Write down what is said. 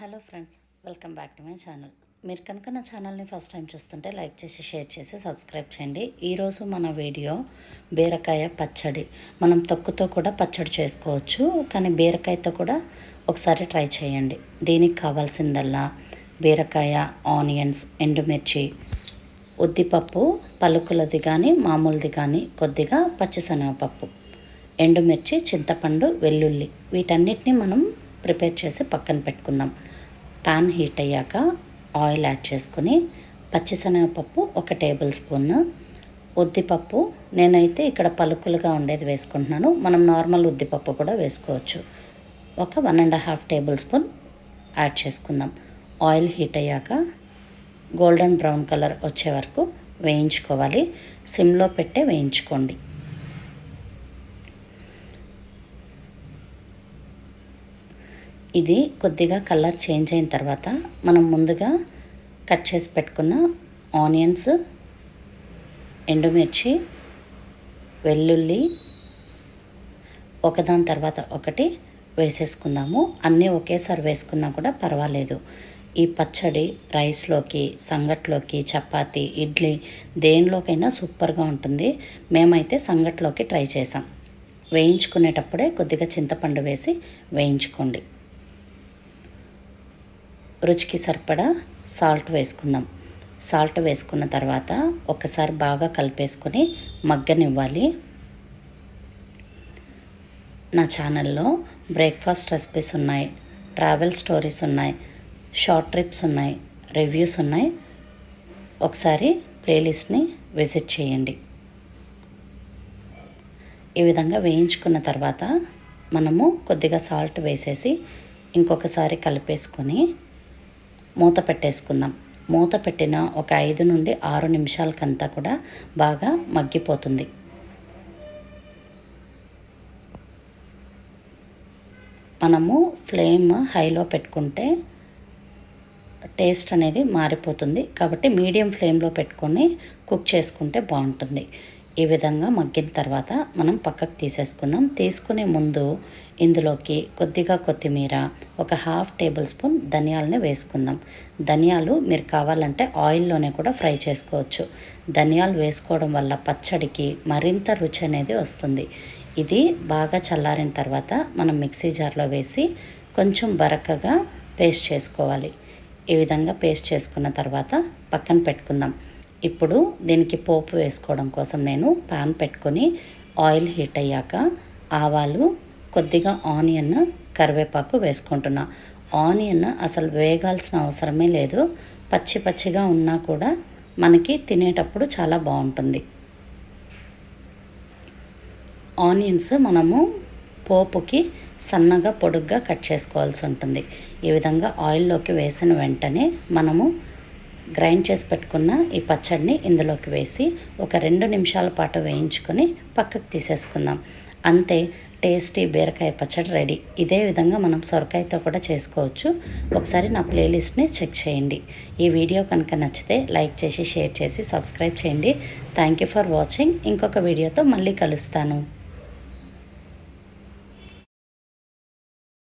Hello friends welcome back to my channel. మీరు కనుక నా ఛానల్ని ఫస్ట్ టైం చూస్తుంటే లైక్ చేసి షేర్ చేసి సబ్స్క్రైబ్ చేయండి. ఈరోజు మన వీడియో బీరకాయ పచ్చడి. మనం తొక్కుతో కూడా పచ్చడి చేసుకోవచ్చు కానీ బీరకాయతో కూడా ఒకసారి ట్రై చేయండి. దీనికి కావాల్సిందల్లా బీరకాయ ఆనియన్స్ ఎండుమిర్చి ఉద్దిపప్పు పలుకులది కానీ మామూలుది కానీ కొద్దిగా పచ్చిశనగపప్పు ఎండుమిర్చి చింతపండు వెల్లుల్లి వీటన్నిటిని మనం ప్రిపేర్ చేసి పక్కన పెట్టుకుందాం. పాన్ హీట్ అయ్యాక ఆయిల్ యాడ్ చేసుకొని పచ్చిశనగపప్పు ఒక టేబుల్ స్పూన్ ఉద్దిపప్పు. నేనైతే ఇక్కడ పలుకులుగా ఉండేది వేసుకుంటున్నాను. మనం నార్మల్ ఉద్దిపప్పు కూడా వేసుకోవచ్చు. ఒక one and half tablespoon add చేసుకుందాం. ఆయిల్ హీట్ అయ్యాక గోల్డెన్ బ్రౌన్ కలర్ వచ్చే వరకు వేయించుకోవాలి. సిమ్లో పెట్టే వేయించుకోండి. ఇది కొద్దిగా కలర్ చేంజ్ అయిన తర్వాత మనం ముందుగా కట్ చేసి పెట్టుకున్న ఆనియన్స్ ఎండుమిర్చి వెల్లుల్లి ఒకదాని తర్వాత ఒకటి వేసేసుకుందాము. అన్నీ ఒకేసారి వేసుకున్నా కూడా పర్వాలేదు. ఈ పచ్చడి రైస్లోకి సంగట్లోకి చపాతి ఇడ్లీ దేనిలోకైనా సూపర్గా ఉంటుంది. మేమైతే సంగట్లోకి ట్రై చేసాం వేయించుకునేటప్పుడే కొద్దిగా చింతపండు వేసి వేయించుకోండి. రుచికి సరిపడా సాల్ట్ వేసుకుందాం. సాల్ట్ వేసుకున్న తర్వాత ఒకసారి బాగా కలిపేసుకొని మగ్గనివ్వాలి. నా ఛానల్లో బ్రేక్ఫాస్ట్ రెసిపీస్ ఉన్నాయి ట్రావెల్ స్టోరీస్ ఉన్నాయి షార్ట్ ట్రిప్స్ ఉన్నాయి రివ్యూస్ ఉన్నాయి. ఒకసారి ప్లేలిస్ట్ని విజిట్ చేయండి. ఈ విధంగా వేయించుకున్న తర్వాత మనము కొద్దిగా సాల్ట్ వేసేసి ఇంకొకసారి కలిపేసుకొని మూత పెట్టేసుకుందాం. మూత పెట్టిన ఒక ఐదు నుండి ఆరు నిమిషాలకంతా కూడా బాగా మగ్గిపోతుంది. మనము ఫ్లేమ్ హైలో పెట్టుకుంటే టేస్ట్ అనేది మారిపోతుంది. కాబట్టి మీడియం ఫ్లేమ్లో పెట్టుకొని కుక్ చేసుకుంటే బాగుంటుంది. ఈ విధంగా మగ్గిన తర్వాత మనం పక్కకు తీసేసుకుందాం. తీసుకునే ముందు ఇందులోకి కొద్దిగా కొత్తిమీర ఒక హాఫ్ టేబుల్ స్పూన్ ధనియాలని వేసుకుందాం. ధనియాలు మీరు కావాలంటే ఆయిల్లోనే కూడా ఫ్రై చేసుకోవచ్చు. ధనియాలు వేసుకోవడం వల్ల పచ్చడికి మరింత రుచి అనేది వస్తుంది. ఇది బాగా చల్లారిన తర్వాత మనం మిక్సీ జార్లో వేసి కొంచెం బరకగా పేస్ట్ చేసుకోవాలి. ఈ విధంగా పేస్ట్ చేసుకున్న తర్వాత పక్కన పెట్టుకుందాం. ఇప్పుడు దీనికి పోపు వేసుకోవడం కోసం నేను పాన్ పెట్టుకొని ఆయిల్ హీట్ అయ్యాక ఆవాలు కొద్దిగా ఆనియన్ కరివేపాకు వేసుకుంటున్నా. ఆనియన్ అసలు వేగాల్సిన అవసరమే లేదు. పచ్చి పచ్చిగా ఉన్నా కూడా మనకి తినేటప్పుడు చాలా బాగుంటుంది. ఆనియన్స్ మనము పోపుకి సన్నగా పొడుగ్గా కట్ చేసుకోవాల్సి ఉంటుంది. ఈ విధంగా ఆయిల్లోకి వేసిన వెంటనే మనము గ్రైండ్ చేసి పెట్టుకున్న ఈ పచ్చడిని ఇందులోకి వేసి ఒక రెండు నిమిషాల పాటు వేయించుకొని పక్కకు తీసేసుకుందాం. అంతే టేస్టీ బీరకాయ పచ్చడి రెడీ. ఇదే విధంగా మనం సొరకాయతో కూడా చేసుకోవచ్చు. ఒకసారి నా ప్లేలిస్ట్ని చెక్ చేయండి. ఈ వీడియో కనుక నచ్చితే లైక్ చేసి షేర్ చేసి సబ్స్క్రైబ్ చేయండి. Thank you for watching. ఇంకొక వీడియోతో మళ్ళీ కలుస్తాను.